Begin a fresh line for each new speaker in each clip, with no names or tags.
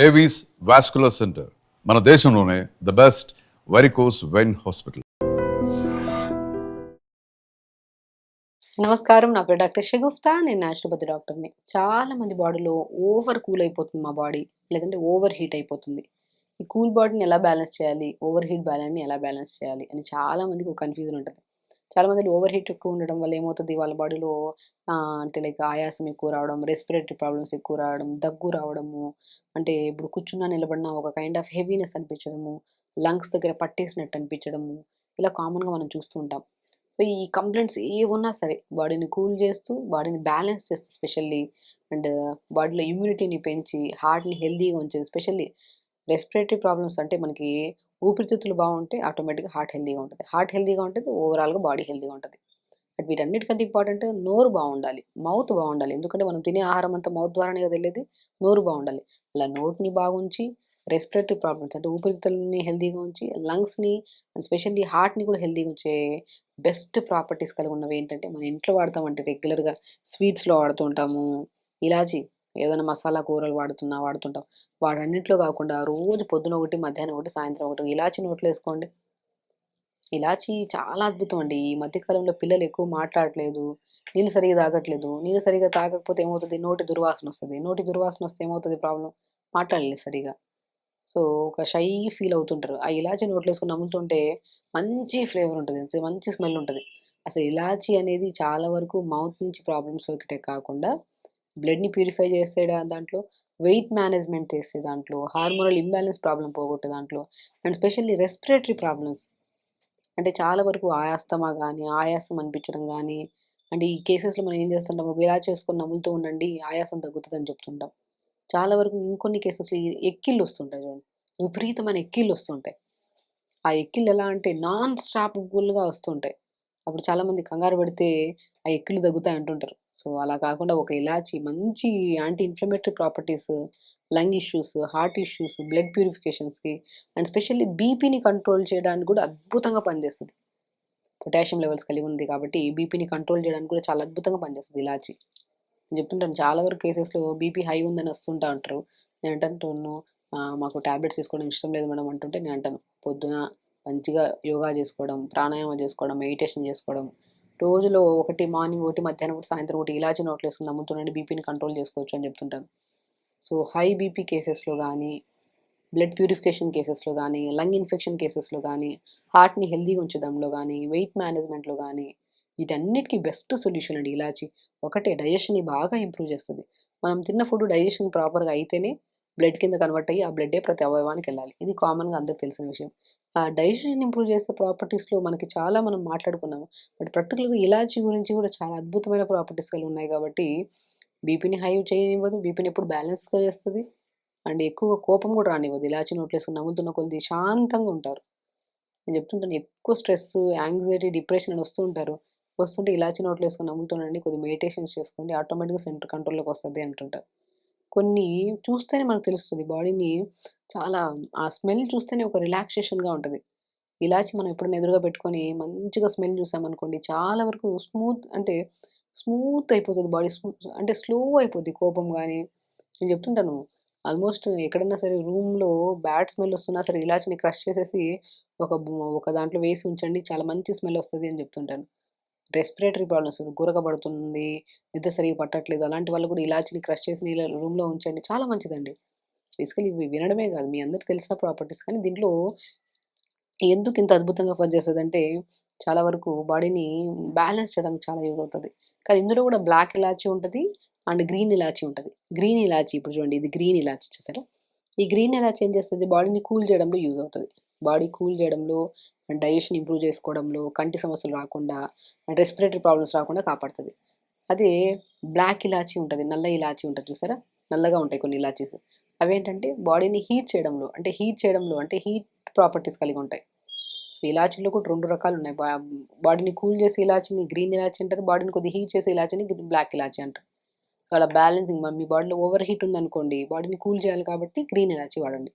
Avis vascular centre మన దేశంలోనే the best varicose vein hospital
నమస్కారం నా పేరు డాక్టర్ షగుఫ్తా నేను న్యాచురోపతి డాక్టర్ని చాలా మంది బాడీలో ఓవర్ కూల్ అయిపోతుంది మా బాడీ లేదంటే ఓవర్ హీట్ అయిపోతుంది. ఈ కూల్ బాడీని ఎలా బ్యాలెన్స్ చేయాలి? ఓవర్ హీట్ బ్యాలెన్స్ని ఎలా బ్యాలెన్స్ చేయాలి? అని చాలా మందికి ఒక కన్ఫ్యూజన్ ఉంటుంది. చాలా మంది ఓవర్ హీట్ ఎక్కువ ఉండడం వల్ల ఏమవుతుంది? వాళ్ళ బాడీలో అంటే లైక్ ఆయాసం ఎక్కువ రావడం రెస్పిరేటరీ ప్రాబ్లమ్స్ ఎక్కువ రావడం దగ్గు రావడము అంటే ఇప్పుడు కూర్చున్నా నిలబడినా ఒక కైండ్ ఆఫ్ హెవీనెస్ అనిపించడము లంగ్స్ దగ్గర పట్టేసినట్టు అనిపించడము ఇలా కామన్గా మనం చూస్తూ ఉంటాం. సో ఈ కంప్లైంట్స్ ఏ ఉన్నా సరే బాడీని కూల్ చేస్తూ బాడీని బ్యాలెన్స్ చేస్తూ స్పెషల్లీ అండ్ బాడీలో ఇమ్యూనిటీని పెంచి హార్ట్ని హెల్దీగా ఉంచేది స్పెషల్లీ రెస్పిరేటరీ ప్రాబ్లమ్స్ అంటే మనకి ఊపిరితిత్తులు బాగుంటే ఆటోమేటిక్గా హార్ట్ హెల్దీగా ఉంటుంది. హార్ట్ హెల్దీగా ఉంటుంది ఓవరాల్గా బాడీ హెల్దీగా ఉంటుంది. బట్ వీటన్నిటికంటే ఇంపార్టెంట్ నోరు బాగుండాలి మౌత్ బాగుండాలి. ఎందుకంటే మనం తినే ఆహారం అంతా మౌత్ ద్వారానే కదా వెళ్ళేది నోరు బాగుండాలి. అలా నోట్ని బాగుంచి రెస్పిరేటరీ ప్రాబ్లమ్స్ అంటే ఊపిరితిత్తులని హెల్దీగా ఉంచి లంగ్స్ని స్పెషల్లీ హార్ట్ని కూడా హెల్దీగా ఉంచే బెస్ట్ ప్రాపర్టీస్ కలిగి ఉన్నవి ఏంటంటే మన ఇంట్లో వాడతామంటే రెగ్యులర్గా స్వీట్స్లో వాడుతూ ఉంటాము ఇలాచి. ఏదైనా మసాలా కూరలు వాడుతున్నా వాడుతుంటాం. వాడన్నింటిలో కాకుండా రోజు పొద్దున ఒకటి మధ్యాహ్నం ఒకటి సాయంత్రం ఒకటి ఇలాచి నోట్లో వేసుకోండి. ఇలాచి చాలా అద్భుతం అండి. ఈ మధ్యకాలంలో పిల్లలు ఎక్కువ మాట్లాడట్లేదు నీళ్ళు సరిగా తాగట్లేదు. నీళ్ళు సరిగా తాగకపోతే ఏమవుతుంది? నోటి దుర్వాసన వస్తుంది. నోటి దుర్వాసన వస్తే ఏమవుతుంది ప్రాబ్లం మాట్లాడలేదు సరిగా సో ఒక షై ఫీల్ అవుతుంటారు. ఆ ఇలాచి నోట్లో వేసుకుని నమ్ముతుంటే మంచి ఫ్లేవర్ ఉంటుంది. మంచి స్మెల్ ఉంటుంది. అసలు ఇలాచి అనేది చాలా వరకు మౌత్ నుంచి ప్రాబ్లమ్స్ ఒకటే కాకుండా బ్లడ్ని ప్యూరిఫై చేసే దాంట్లో వెయిట్ మేనేజ్మెంట్ చేసే దాంట్లో హార్మోనల్ ఇంబ్యాలెన్స్ ప్రాబ్లం పోగొట్టే దాంట్లో అండ్ స్పెషల్లీ రెస్పిరేటరీ ప్రాబ్లమ్స్. అంటే చాలా వరకు ఆయాస్తమా కానీ ఆయాసం అనిపించడం కానీ అంటే ఈ కేసెస్లో మనం ఏం చేస్తుంటాం? ఒక ఇలా చేసుకొని నములుతూ ఉండండి ఆయాసం తగ్గుతుందని చెప్తుంటాం. చాలా వరకు ఇంకొన్ని కేసెస్లో ఎక్కిళ్ళు వస్తుంటాయి చూడండి. విపరీతమైన ఎక్కిళ్ళు వస్తుంటాయి. ఆ ఎక్కిళ్ళు ఎలా అంటే నాన్ స్టాప్ఫుల్గా వస్తుంటాయి. అప్పుడు చాలామంది కంగారు పడితే ఆ ఎక్కిళ్ళు తగ్గుతాయి అంటుంటారు. సో అలా కాకుండా ఒక ఇలాచి మంచి anti inflammatory properties lung issues heart issues blood ప్యూరిఫికేషన్స్కి and specially బీపీని కంట్రోల్ చేయడానికి కూడా అద్భుతంగా పనిచేస్తుంది. పొటాషియం లెవెల్స్ కలిగి ఉంది కాబట్టి బీపీని కంట్రోల్ చేయడానికి కూడా చాలా అద్భుతంగా పనిచేస్తుంది ఇలాచి. నేను చెప్తుంటాను చాలా వరకు కేసెస్లో బీపీ హై ఉందని వస్తుంటా అంటారు. నేను అంటాను మాకు ట్యాబ్లెట్స్ తీసుకోవడం ఇష్టం లేదు మేడం అంటుంటే నేను అంటాను పొద్దున మంచిగా యోగా చేసుకోవడం ప్రాణాయామం చేసుకోవడం మెడిటేషన్ చేసుకోవడం రోజులో ఒకటి మార్నింగ్ ఒకటి మధ్యాహ్నం ఒకటి సాయంత్రం ఒకటి ఇలాచి నోట్లు వేసుకుని నమ్ముతుండండి బీపీని కంట్రోల్ చేసుకోవచ్చు అని చెప్తుంటాను సో హై బీపీ కేసెస్లో కానీ బ్లడ్ ప్యూరిఫికేషన్ కేసెస్లో కానీ లంగ్ ఇన్ఫెక్షన్ కేసెస్లో కానీ హార్ట్ని హెల్దీగా ఉంచడంలో కానీ వెయిట్ మేనేజ్మెంట్లో కానీ వీటన్నిటికీ బెస్ట్ సొల్యూషన్ అండి ఇలాచి. ఒకటే డైజెషన్ని బాగా ఇంప్రూవ్ చేస్తుంది. మనం తిన్న ఫుడ్ డైజెషన్ ప్రాపర్గా అయితేనే బ్లడ్ కింద కన్వర్ట్ అయ్యి ఆ బ్లడ్డే ప్రతి అవయవానికి వెళ్ళాలి. ఇది కామన్గా అందరికి తెలిసిన విషయం. డైజెషన్ ఇంప్రూవ్ చేసే ప్రాపర్టీస్లో మనకి చాలా మనం మాట్లాడుకున్నాము. బట్ పర్టికులర్గా ఇలాచి గురించి కూడా చాలా అద్భుతమైన ప్రాపర్టీస్ కలిగి ఉన్నాయి కాబట్టి బీపీని హై చేయనివ్వదు బీపీని ఎప్పుడు బ్యాలెన్స్గా చేస్తుంది అండ్ ఎక్కువ కోపం కూడా రానివ్వదు. ఇలాచి నోట్లేసుకుని నమ్ముతున్న కొద్ది శాంతంగా ఉంటారు. నేను చెప్తుంటాను ఎక్కువ స్ట్రెస్ యాంగ్జైటీ డిప్రెషన్ అని వస్తూ ఉంటారు. వస్తుంటే ఇలాచి నోట్లు నమ్ముతుండండి కొద్ది మెడిటేషన్స్ చేసుకోండి ఆటోమేటిక్గా సెంటర్ కంట్రోల్లోకి వస్తుంది అంటుంటారు. కొన్ని చూస్తేనే మనకు తెలుస్తుంది. బాడీని చాలా ఆ స్మెల్ చూస్తేనే ఒక రిలాక్సేషన్గా ఉంటుంది. ఇలాచి మనం ఎప్పుడైనా ఎదురుగా పెట్టుకొని మంచిగా స్మెల్ చూసామనుకోండి చాలా వరకు స్మూత్ అంటే స్మూత్ అయిపోతుంది బాడీ. స్మూత్ అంటే స్లో అయిపోద్ది కోపం కానీ నేను చెప్తుంటాను ఆల్మోస్ట్ ఎక్కడన్నా సరే రూమ్లో బ్యాడ్ స్మెల్ వస్తున్నా సరే ఇలాచిని క్రష్ చేసేసి ఒక ఒక దాంట్లో వేసి ఉంచండి చాలా మంచి స్మెల్ వస్తుంది అని చెప్తుంటాను. రెస్పిరేటరీ ప్రాబ్లమ్స్ గురకబడుతుంది నిద్ర సరిగా పట్టట్లేదు అలాంటి వాళ్ళు కూడా ఇలాచిని క్రష్ చేసి నీళ్ళ రూమ్లో ఉంచండి చాలా మంచిదండి. బేసికలీ ఇవి వినడమే కాదు మీ అందరికి తెలిసిన ప్రాపర్టీస్ కానీ దీంట్లో ఎందుకు ఇంత అద్భుతంగా పనిచేస్తుంది అంటే చాలా వరకు బాడీని బ్యాలెన్స్ చేయడానికి చాలా యూజ్ అవుతుంది. కానీ ఇందులో కూడా బ్లాక్ ఇలాచి ఉంటుంది అండ్ గ్రీన్ ఇలాచి ఉంటుంది. గ్రీన్ ఇలాచి ఇప్పుడు చూడండి ఇది గ్రీన్ ఇలాచి చూసారా? ఈ గ్రీన్ ఇలాచి ఏం చేస్తుంది? బాడీని కూల్ చేయడంలో యూజ్ అవుతుంది. బాడీ కూల్ చేయడంలో డైజెషన్ ఇంప్రూవ్ చేసుకోవడంలో కంటి సమస్యలు రాకుండా రెస్పిరేటరీ ప్రాబ్లమ్స్ రాకుండా కాపాడుతుంది. అదే బ్లాక్ ఇలాచి ఉంటుంది నల్ల ఇలాచి ఉంటుంది చూసారా? నల్లగా ఉంటాయి కొన్ని ఇలాచీస్. అవేంటంటే బాడీని హీట్ చేయడంలో అంటే హీట్ చేయడంలో అంటే హీట్ ప్రాపర్టీస్ కలిగి ఉంటాయి. సో ఇలాచీలో కూడా రెండు రకాలు ఉన్నాయి. బాడీని కూల్ చేసే ఇలాచిని గ్రీన్ ఇలాచి అంటారు బాడీని కొద్దిగా హీట్ చేసే ఇలాచిని బ్లాక్ ఇలాచి అంటారు. అలా బ్యాలెన్సింగ్ మీ బాడీలో ఓవర్ హీట్ ఉందనుకోండి బాడీని కూల్ చేయాలి కాబట్టి గ్రీన్ ఇలాచి వాడండి.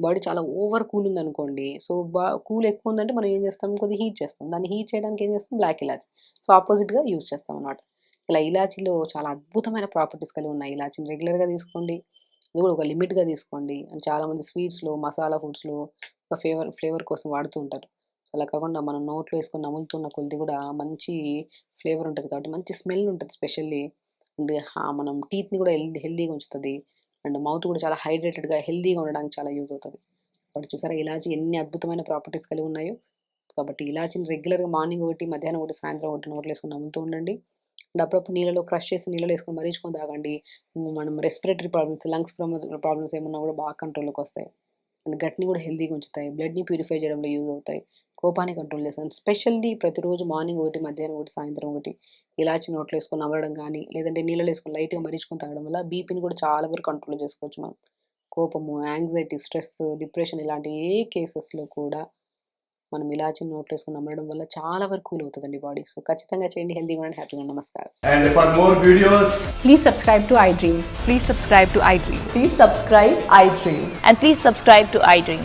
బాడీ చాలా ఓవర్ కూల్ ఉందనుకోండి. సో బా కూల్ ఎక్కువ ఉందంటే మనం ఏం చేస్తాం? కొద్దిగా హీట్ చేస్తాం. దాన్ని హీట్ చేయడానికి ఏం చేస్తాం? బ్లాక్ ఇలాచి. సో ఆపోజిట్గా యూజ్ చేస్తాం అన్నమాట. ఇలా ఇలాచీలో చాలా అద్భుతమైన ప్రాపర్టీస్ కలిగి ఉన్నాయి. ఇలాచీని రెగ్యులర్గా తీసుకోండి. అది కూడా ఒక లిమిట్గా తీసుకోండి. అని చాలామంది స్వీట్స్లో మసాలా ఫుడ్స్లో ఒక ఫ్లేవర్ ఫ్లేవర్ కోసం వాడుతూ ఉంటారు. సో అలా కాకుండా మనం నోట్లో వేసుకొని నములుతున్న కొద్ది కూడా మంచి ఫ్లేవర్ ఉంటుంది కాబట్టి మంచి స్మెల్ ఉంటుంది స్పెషల్లీ. అండ్ మనం టీత్ని కూడా హెల్దీ హెల్దీగా ఉంచుతుంది. అండ్ మౌత్ కూడా చాలా హైడ్రేటెడ్గా హెల్దీగా ఉండడానికి చాలా యూజ్ అవుతుంది. కాబట్టి చూసారా ఇలాచి ఎన్ని అద్భుతమైన ప్రాపర్టీస్ కలిగి ఉన్నాయో. కాబట్టి ఇలాచిని రెగ్యులర్గా మార్నింగ్ ఒకటి మధ్యాహ్నం ఒకటి సాయంత్రం ఒకటి నోట్లో వేసుకొని నమ్ముతూ ఉండండి. అండ్ అప్పుడప్పుడు నీళ్ళలో క్రష్ చేసి నీళ్ళలో వేసుకొని మరీచుకొని తాగండి. మనం రెస్పిరేటరీ ప్రాబ్లమ్స్ లంగ్స్ ప్రాబ్లమ్స్ ఏమన్నా కూడా బాగా కంట్రోల్లోకి వస్తాయి. అండ్ గట్ని కూడా హెల్దీగా ఉంచుతాయి. బ్లడ్ని ప్యూరిఫై చేయడంలో యూజ్ అవుతాయి. కోపాన్ని కంట్రోల్ చేస్తాను స్పెషల్లీ ప్రతిరోజు మార్నింగ్ ఒకటి మధ్యాహ్నం ఒకటి సాయంత్రం ఒకటి ఇలాచి నోట్లో వేసుకొని నవ్వడం కానీ లేదంటే నీళ్ళలో వేసుకొని లైట్గా మరీచుకొని తాగడం వల్ల బీపీని కూడా చాలా వరకు కంట్రోల్ చేసుకోవచ్చు మనం కోపము యాంగ్జైటీ స్ట్రెస్ డిప్రెషన్ ఇలాంటి ఏ కేసెస్లో కూడా మనం ఇలాచి నోట్లో వేసుకొని నమ్మడం వల్ల చాలా వరకు కూల్ అవుతుందండి బాడీ సో ఖచ్చితంగా చేయండి హెల్తీగా ఉండండి హ్యాపీగా ఉండండి నమస్కారం
And for more videos,
Please subscribe to iDream.
Please subscribe to iDream.
Please subscribe iDreams.
And please subscribe to iDream.